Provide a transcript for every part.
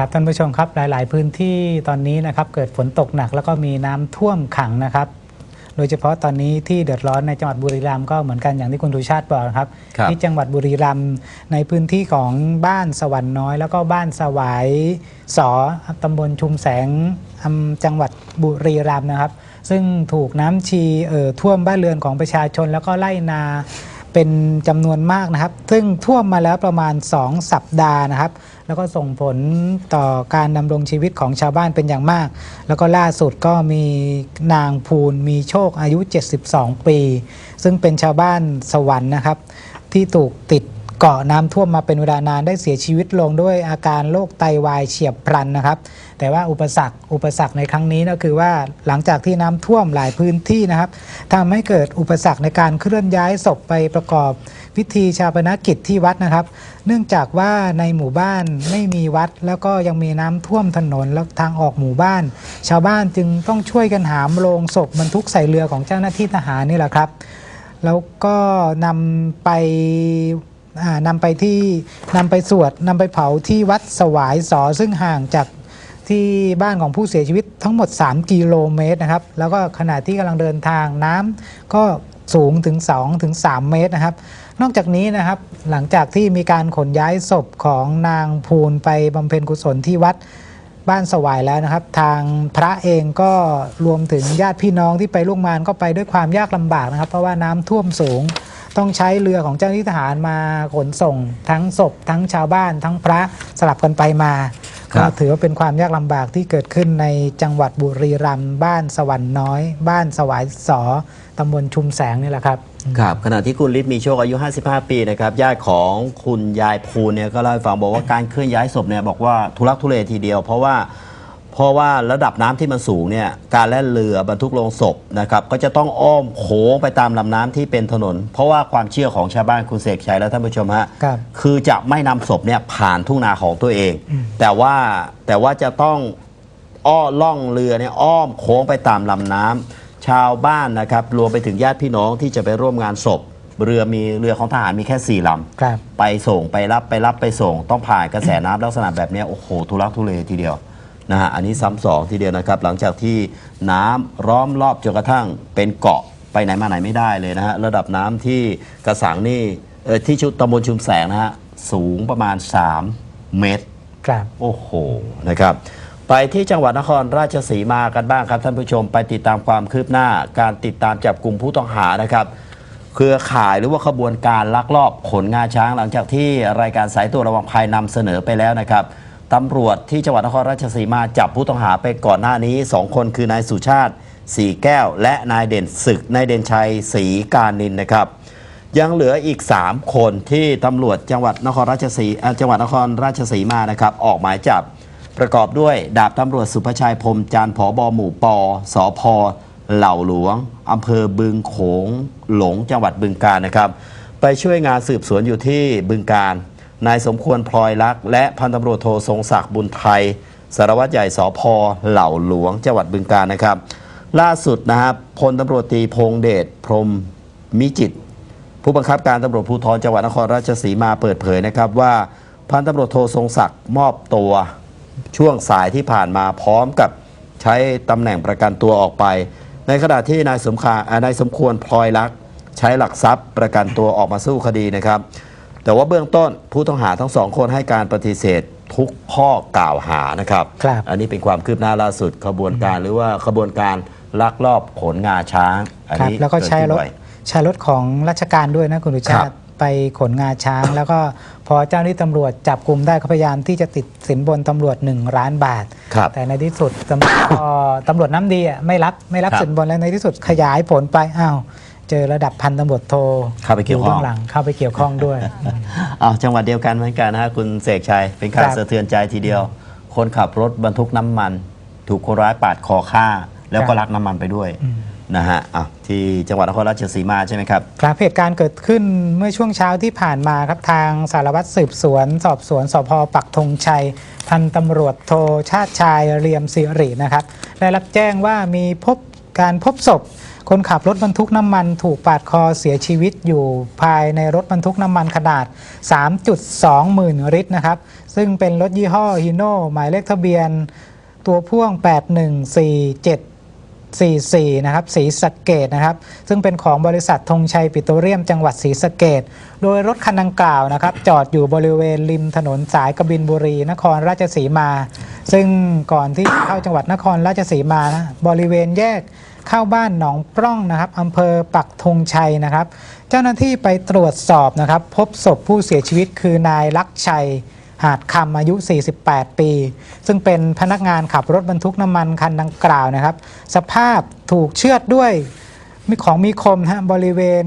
ครับท่านผู้ชมครับหลาย ๆ พื้นที่ตอนนี้นะครับเกิดฝนตกหนักแล้วก็มีน้ำท่วมขังนะครับ โดยเฉพาะตอนนี้ที่เดือดร้อนในจังหวัดบุรีรัมย์ก็เหมือนกันอย่างที่คุณทุชาติบอกนะครับครับที่จังหวัดบุรีรัมย์ในพื้นที่ของบ้านสวรรค์น้อย แล้วก็บ้านสวายสอตำบลชุมแสงอำจังหวัดบุรีรัมย์นะครับ ซึ่งถูกน้ำชีเอ่อท่วมบ้านเรือนของประชาชน แล้วก็ไล่นาเป็นจำนวนมากนะครับ ซึ่งท่วมมาแล้วประมาณ 2 สัปดาห์นะครับ แล้วก็ส่งผลต่อการดำรงชีวิตของชาวบ้านเป็นอย่างมาก แล้วก็ล่าสุดก็มีนางภูลมีโชคอายุ 72 ปี ซึ่งเป็นชาวบ้านสวรรค์นะครับ ที่ถูกติด เกาะน้ำท่วมมาเป็นเวลานานได้เสียชีวิตลงด้วยอาการโรคไตวายเฉียบพลันนะครับ แต่ว่าอุปสรรคอุปสรรคในครั้งนี้ก็คือว่าหลังจากที่น้ำท่วมหลายพื้นที่นะครับทำให้เกิดอุปสรรคในการเคลื่อนย้ายศพไปประกอบพิธีชาปนกิจที่วัดนะครับ เนื่องจากว่าในหมู่บ้านไม่มีวัด แล้วก็ยังมีน้ำท่วมถนนและทางออกหมู่บ้าน ชาวบ้านจึงต้องช่วยกันหามโลงศพบรรทุกใส่เรือของเจ้าหน้าที่ทหารนี่แหละครับ แล้วก็นำไป นำไปที่นำไปสวดนำไปเผาที่วัดสวายสอซึ่งห่างจากที่บ้านของผู้เสียชีวิตทั้งหมด 3 กิโลเมตรนะครับ แล้วก็ขณะที่กำลังเดินทางน้ำก็สูงถึง2ถึง3เมตรนะครับ นอกจากนี้นะครับหลังจากที่มีการขนย้ายศพของนางภูลไปบำเพ็ญกุศลที่วัดบ้านสวายแล้วนะครับ ทางพระเองก็รวมถึงญาติพี่น้องที่ไปร่วมงานก็ไปด้วยความยากลำบากนะครับ เพราะว่าน้ำท่วมสูง ต้องใช้เรือของเจ้าหน้าที่ทหารมาขนส่งทั้งศพ ทั้งชาวบ้าน ทั้งพระสลับกันไปมาครัก็บถือว่าเป็นความยากลำบากที่เกิดขึ้นในจังหวัดบุรีรัมย์บ้านสวรรค์น้อย บ้านสวายสอตำบลชุมแสงนี่แหละครับครับขณะที่คุณฤทธิ์มีโชคอายุ 55 ปีนะครับญาติของคุณยายภูลเนี่ยก็เล่าให้ฟังบอกว่าการเคลื่อนย้ายศพเนี่ยบอกว่าทุลักทุเลทีเดียว เพราะว่าเพ ราะว่าระดับน้ำที่มันสูงเนี่ยการแล่นเรือบรรทุกลงศพนะครับก็จะต้องอ้อมโค้งไปตามลำน้ำที่เป็นถนน เพราะว่าความเชื่อของชาวบ้านคุณเสกชัยและท่านผู้ชมฮะครับคือจะไม่นำศพเนี่ยผ่านทุ่งนาของตัวเอง แต่ว่าแต่ว่าจะต้องอ้อล่องเรือเนี่ยอ้อมโค้งไปตามลำน้ำชาวบ้านนะครับรวมไปถึงญาติพี่น้องที่จะไปร่วมงานศพเรือมีเรือของทหารมีแค่สี่ลำครับไปส่งไปรับไปรับไปส่ง ต้องผ่านกระแสน้ำลักษณะแบบเนี้ยโอ้โหทุลักทุเลทีเดียว นะฮะอันนี้ซ้ำสองทีเดียวนะครับ หลังจากที่น้ำล้อมรอบจนกระทั่งเป็นเกาะไปไหนมาไหนไม่ได้เลยนะฮะระดับน้ำที่กระสังนี่เออที่ชุดตำบลชุมแสงนะฮะสูงประมาณ 3 เมตร ครับ โอ้โห นะครับ ไปที่จังหวัดนครราชสีมากันบ้างครับท่านผู้ชม ไปติดตามความคืบหน้า การติดตามจับกลุ่มผู้ต้องหานะครับ เครือข่ายหรือว่าขบวนการลักลอบขนงาช้างหลังจากที่รายการสายตรวจระวังภัยนำเสนอไปแล้วนะครับ ตำรวจที่จังหวัดนครราชสีมาจับผู้ต้องหาไปก่อนหน้านี้ 2 คนคือนายสุชาติสีแก้ว และนายเด่นศึกนายเด่นชัยศรีการนินนะครับ ยังเหลืออีก 3 คนที่ตำรวจจังหวัดนครราชสีจังหวัดนครราชสีมานะครับออกหมายจับประกอบด้วยดาบตำรวจสุภชัยพรมจันผอบอหมู่ปอสอพเหล่าหลวงอำเภอบึงโขงหลงจังหวัดบึงกาฬนะครับ ไปช่วยงานสืบสวนอยู่ที่บึงการ นายสมควรพลอยลักษ์และพันตำรวจโททรงศักดิ์บุญไทย สารวัตรใหญ่สอพเหล่าหลวงจังหวัดบึงกาฬนะครับ ล่าสุดนะครับพลตำรวจตีพงเดชพรมมิจิต ผู้บังคับการตำรวจภูธรจังหวัดนครราชสีมาเปิดเผยนะครับว่าพันตำรวจโททรงศักดิ์มอบตัวช่วงสายที่ผ่านมาพร้อมกับใช้ตำแหน่งประกันตัวออกไป ในขณะที่นายสมคานายสมควรพลอยลักษ์ใช้หลักทรัพย์ประกันตัวออกมาสู้คดีนะครับ แต่ว่าเบื้องต้นผู้ต้องหาทั้งสองคนให้การปฏิเสธทุกข้อกล่าวหานะครับ ครับอันนี้เป็นความคืบหน้าล่าสุดขบวนการหรือว่าขบวนการลักลอบขนงาช้างอันครับนี้แล้วก็ใช้รถ เดขึ้นบ่อย ใช้รถของราชการด้วยนะคุณดุชาครัติบ ไปขนงาช้าง แล้วก็พอเจ้าหน้าที่ตำรวจจับกลุ่มได้เขาพยายามที่จะติดสินบนตำรวจ1ล้านบาท ครับ แต่ในที่สุดตำรวจพอตำรวจน้ำดีอะไม่รับไม่รับครับ สินบนแล้วในที่สุดขยายผลไปอ้าว เจอระดับพันตำรวจโทเข้าไปเกี่ยวข้อง บื้หลังเข้าไปเกี่ยวข้องด้วย อ้าวจังหวัดเดียวกันเหมือนกันนะฮะคุณเสกชัย เป็นการครับ สะเทือนใจทีเดียว คนขับรถบรรทุกน้ำมัน ถูกคนร้ายปาดคอฆ่า แล้วก็ลักน้ำมันไปด้วยนะฮะอะที่จังหวัดนครราชสีมาใช่ไหมครับ ครับเหตุการณ์เกิดขึ้นเมื่อช่วงเช้าที่ผ่านมาครับทางสารวัตรสืบสวน สอบสวนสพปักธงชัย พันตำรวจโทชาติชายเรียมสิรินะครับได้รับแจ้งว่ามีพบการพบศพ คนขับรถบรรทุกน้ำมันถูกปาดคอเสียชีวิตอยู่ภายในรถบรรทุกน้ำมันขนาด 3.2 หมื่นลิตรนะครับ ซึ่งเป็นรถยี่ห้อฮิโน่หมายเลขทะเบียนตัวพ่วง 814744 นะครับสีสะเกดนะครับ ซึ่งเป็นของบริษัทธงชัยปิโตรเลียมจังหวัดศรีสะเกดโดยรถคันดังกล่าวนะครับ จอดอยู่บริเวณริมถนนสายกบินบุรี นครราชสีมา ซึ่งก่อนที่จะเข้าจังหวัดนครราชสีมานะบริเวณแยก เข้าบ้านหนองปล้องนะครับอำเภอปักธงชัยนะครับ เจ้าหน้าที่ไปตรวจสอบนะครับ พบศพผู้เสียชีวิตคือนายลักษชัย หาดคำอายุ 48 ปี ซึ่งเป็นพนักงานขับรถบรรทุกน้ำมันคันดังกล่าวนะครับ สภาพถูกเชือดด้วยมีของมีคมนะฮะบริเวณ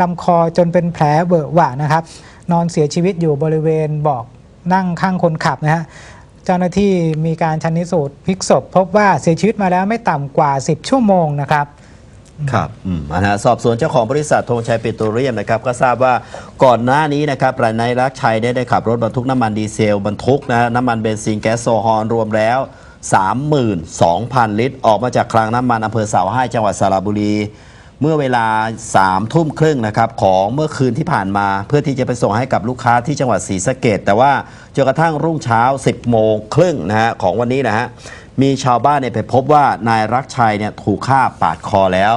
ลำคอจนเป็นแผลเบอะหวะนะครับ นอนเสียชีวิตอยู่บริเวณบอกนั่งข้างคนขับนะฮะ เจ้าหน้าที่มีการชันนิสูตรพลิกศพพบว่าเสียชีวิตมาแล้วไม่ต่ำกว่า 10 ชั่วโมงนะครับครับอืมนะฮะสอบสวนเจ้าของบริษัทธงชัยปิโตรเลียมนะครับก็ทราบว่าก่อนหน้านี้นะครับนายรักชัยได้ได้ขับรถบรรทุกน้ำมันดีเซลบรรทุกนะฮะน้ำมันเบนซินแก๊สโซฮอลรวมแล้ว 32,000 ลิตร ออกมาจากคลังน้ำมันอำเภอเสาให้จังหวัดสระบุรี เมื่อเวลา3ทุ่มครึ่งนะครับของเมื่อคืนที่ผ่านมา เพื่อที่จะไปส่งให้กับลูกค้าที่จังหวัดศรีสะเกดแต่ว่าจนกระทั่งรุ่งเช้า 10โมงครึ่งนะฮะของวันนี้นะฮะมีชาวบ้านเนี่ยไปพบว่านายรักชัยเนี่ยถูกฆ่าปาดคอแล้ว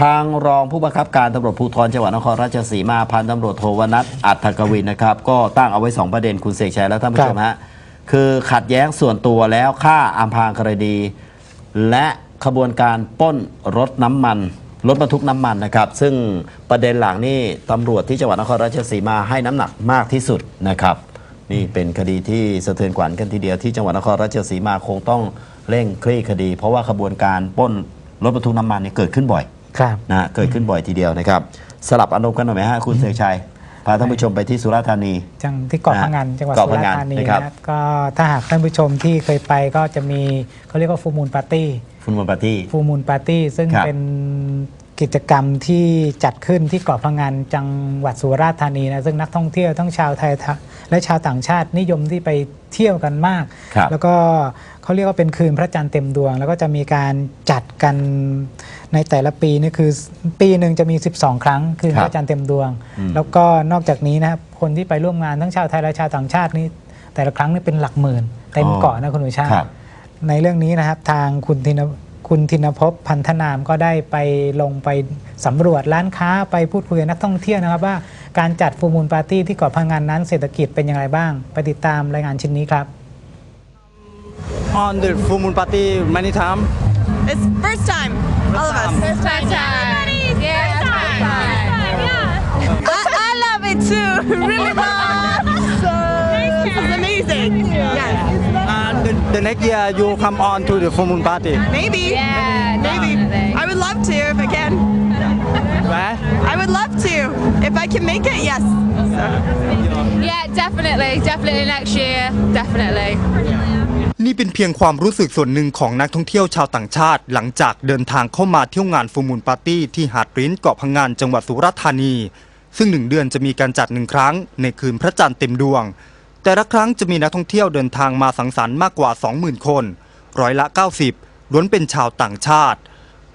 ทางรองผู้บังคับการตำรวจภูธรจังหวัดนครราชสีมาพันตำรวจโทวนัทอัฏฐกวินนะครับก็ตั้งเอาไว้ 2 ประเด็นคุณเสกชัยและท่านผู้ชมฮะคือขัดแย้งส่วนตัวแล้วฆ่าอำพรางคดี และขบวนการปล้นรถน้ำมัน รถบรรทุกน้ำมันนะครับ ซึ่งประเด็นหลังนี่ตำรวจที่จังหวัดนครราชสีมาให้น้ำหนักมากที่สุดนะครับ นี่เป็นคดีที่สะเทือนขวัญกันทีเดียวที่จังหวัดนครราชสีมาคงต้องเร่งคลี่คดี เพราะว่าขบวนการปล้นรถบรรทุกน้ำมันเนี่ยเกิดขึ้นบ่อยครับนะฮะเกิดขึ้นบ่อยทีเดียวนะครับ สลับอารมณ์กันหน่อยไหมฮะคุณเสกชัย พาท่านผู้ชมไปที่สุราษฎร์ธานี จังที่เกาะนะพังงานจังหวัดเกาะสุพะราษงันฎร์ธานีนะครับ นะครับก็ถ้าหากท่านผู้ชมที่เคยไปก็จะมีเขาเรียกว่าฟูมูลปาร์ตี้ฟุตบอลปาร์ตี้ ฟูมูลปาร์ตี้ซึ่งครับ เป็นกิจกรรมที่จัดขึ้นที่เกาะพังงานจังหวัดสุราษฎร์ธานีนะซึ่งนักท่องเที่ยวทั้งชาวไทยและชาวต่างชาตินิยมที่ไปเที่ยวกันมาก ครับ แล้วก็ เขาเรียกว่าเป็นคืนพระจันทร์เต็มดวง แล้วก็จะมีการจัดกันในแต่ละปีนี่คือปีหนึ่งจะมี 12 ครั้ง คืนครับพระจันทร์เต็มดวงอืมแล้วก็นอกจากนี้นะครับคนที่ไปร่วมงานทั้งชาวไทยและชาวต่างชาตินี่แต่ละครั้งนี่เป็นหลักหมื่นเต็มเกาะนะคุณหนูชาติครับในเรื่องนี้นะครับทางคุณธินคุณธินภพพันธนามก็ได้ไปลงไปสำรวจร้านค้าไปพูดคุยกับนักท่องเที่ยวนะครับว่าการจัดฟูมูลปาร์ตี้ที่เกาะพังงานนั้นเศรษฐกิจเป็นอย่างไรบ้าง ไปติดตามรายงานชิ้นนี้ครับ on the full moon party many times. It's first time, all of us. First time. Yeah, first time. I, I love it too, really much. So this is amazing. Yes, And the, the next year you'll come on to the full moon party. maybe, Yeah, maybe. definitely. I would love to if I can. Where? I would love to if I can make it. Yes. Yeah, definitely. Definitely next year. Definitely. นี่เป็นเพียงความรู้สึกส่วนหนึ่งของนักท่องเที่ยวชาวต่างชาติ หลังจากเดินทางเข้ามาเที่ยวงานฟูมูลปาร์ตี้ที่หาดริ้นเกาะพังงานจังหวัดสุราษฎร์ธานี ซึ่งหนึ่งเดือนจะมีการจัดหนึ่งครั้ง ในคืนพระจันทร์เต็มดวง แต่ละครั้งจะมีนักท่องเที่ยวเดินทางมาสังสรรค์มากกว่า 20,000 คน ร้อยละ 90ล้วนเป็นชาวต่างชาติ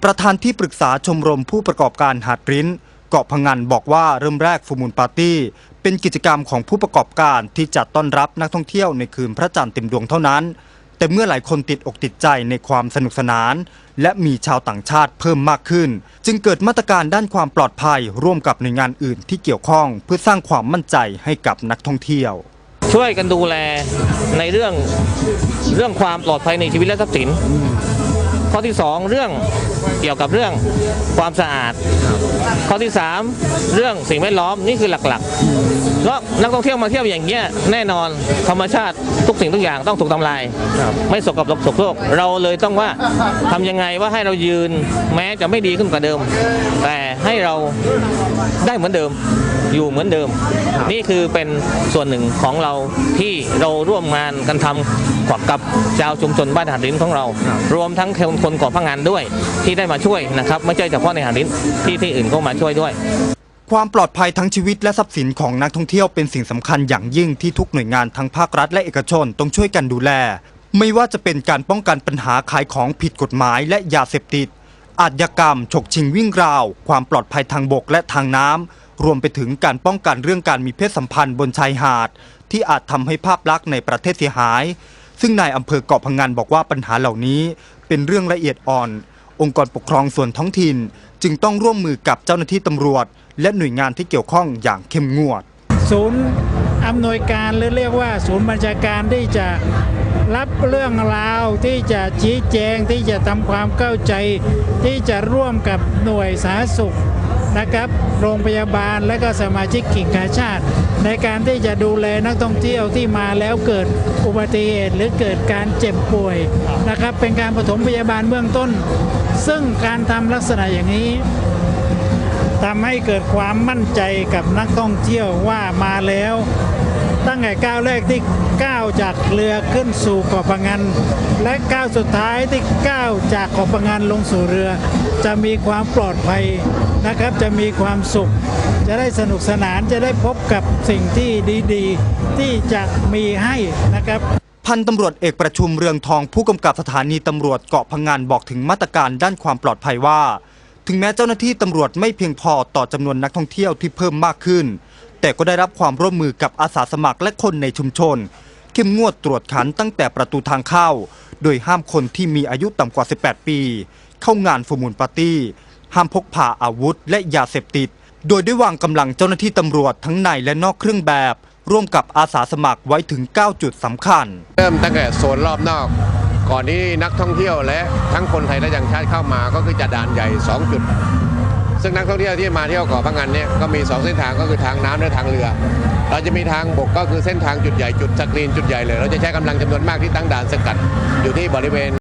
ประธานที่ปรึกษาชมรมผู้ประกอบการหาดริ้นเกาะพังงานบอกว่าเริ่มแรกฟูมูลปาร์ตี้ เป็นกิจกรรมของผู้ประกอบการที่จัดต้อนรับนักท่องเที่ยวในคืนพระจันทร์เต็มดวงเท่านั้น แต่เมื่อหลายคนติดอกติดใจในความสนุกสนาน และมีชาวต่างชาติเพิ่มมากขึ้น จึงเกิดมาตรการด้านความปลอดภัยร่วมกับหน่วยงานอื่นที่เกี่ยวข้อง เพื่อสร้างความมั่นใจให้กับนักท่องเที่ยว ช่วยกันดูแลในเรื่องเรื่องความปลอดภัยในชีวิตและทรัพย์สินข้อที่ 2 เรื่องเกี่ยวกับเรื่องความสะอาด ข้อที่ 3 เรื่องสิ่งแวดล้อมนี่คือหลักๆแล้วนักท่องเที่ยวมาเที่ยวอย่างเงี้ยแน่นอนธรรมชาติทุกสิ่งทุกอย่างต้องถูกทำลาย ไม่สกปรกสกปรกเราเลยต้องว่าทำยังไงว่าให้เรายืนแม้จะไม่ดีขึ้นกว่าเดิม แต่ให้เรา ได้เหมือนเดิมอยู่เหมือนเดิม นี่คือเป็นส่วนหนึ่งของเราที่เราร่วมงานกันทำกับชาวชุมชนบ้านหาดริ้นของเรา รวมทั้งคนก่อพังงานด้วยที่ได้มาช่วยนะครับ ไม่ใช่เฉพาะในหาดริ้นที่ที่อื่นก็มาช่วยด้วย ความปลอดภัยทั้งชีวิตและทรัพย์สินของนักท่องเที่ยวเป็นสิ่งสำคัญอย่างยิ่งที่ทุกหน่วยงานทั้งภาครัฐและเอกชนต้องช่วยกันดูแล ไม่ว่าจะเป็นการป้องกันปัญหาขายของผิดกฎหมายและยาเสพติด อาชญากรรม ฉกชิงวิ่งราว ความปลอดภัยทางบกและทางน้ำ รวมไปถึงการป้องกันเรื่องการมีเพศสัมพันธ์บนชายหาด ที่อาจทำให้ภาพลักษณ์ในประเทศเสียหาย ซึ่งนายอำเภอเกาะพังงานบอกว่าปัญหาเหล่านี้ เป็นเรื่องละเอียดอ่อน องค์กรปกครองส่วนท้องถิ่น จึงต้องร่วมมือกับเจ้าหน้าที่ตำรวจ และหน่วยงานที่เกี่ยวข้องอย่างเข้มงวด ศูนย์อำนวยการหรือเรียกว่า ศูนย์บัญชาการที่จะ รับเรื่องราวที่จะชี้แจงที่จะทำความเข้าใจ ที่จะร่วมกับหน่วยสาธารณสุขนะครับ โรงพยาบาลและก็สมาชิกกิ่งกาชาติ ในการที่จะดูแลนักท่องเที่ยวที่มาแล้วเกิดอุบัติเหตุหรือเกิดการเจ็บป่วยนะครับ เป็นการปฐมพยาบาลเบื้องต้น ซึ่งการทำลักษณะอย่างนี้ทำให้เกิดความมั่นใจกับนักท่องเที่ยวว่ามาแล้ว ตั้งแต่ก้าวแรกที่ก้าวจากเรือขึ้นสู่เกาะพะงันและก้าวสุดท้ายที่ก้าวจากเกาะพะงันลงสู่เรือ จะมีความปลอดภัยนะครับ จะมีความสุข จะได้สนุกสนานจะได้พบกับสิ่งที่ดีๆ ที่จะมีให้นะครับพันตำรวจเอกประชุมเรืองทองผู้กำกับสถานีตำรวจเกาะพังงานบอกถึงมาตรการด้านความปลอดภัยว่า ถึงแม้เจ้าหน้าที่ตำรวจไม่เพียงพอต่อจำนวนนักท่องเที่ยวที่เพิ่มมากขึ้น แต่ก็ได้รับความร่วมมือกับอาสาสมัครและคนในชุมชน เข้มงวดตรวจขันตั้งแต่ประตูทางเข้า โดยห้ามคนที่มีอายุต่ำกว่า 18 ปี เข้างานฟูมูลปาร์ตี้ ห้ามพกพาอาวุธและยาเสพติด โดยได้วางกำลังเจ้าหน้าที่ตำรวจทั้งในและนอกเครื่องแบบ ร่วมกับอาสาสมัครไว้ถึง 9 จุดสำคัญ เริ่มตั้งแต่โซนรอบนอก ก่อนที่นักท่องเที่ยวและทั้งคนไทยและต่างชาติเข้ามาก็คือจะด่านใหญ่ 2 จุด ซึ่งนักท่องเที่ยวที่มาเที่ยวเกาะพังงานเนี่ยก็มี 2 เส้นทางก็คือทางน้ำและทางเรือ เราจะมีทางบกก็คือเส้นทางจุดใหญ่จุดสกรีนจุดใหญ่เลย เราจะใช้กำลังจำนวนมากที่ตั้งด่านสกัดอยู่ที่บริเวณ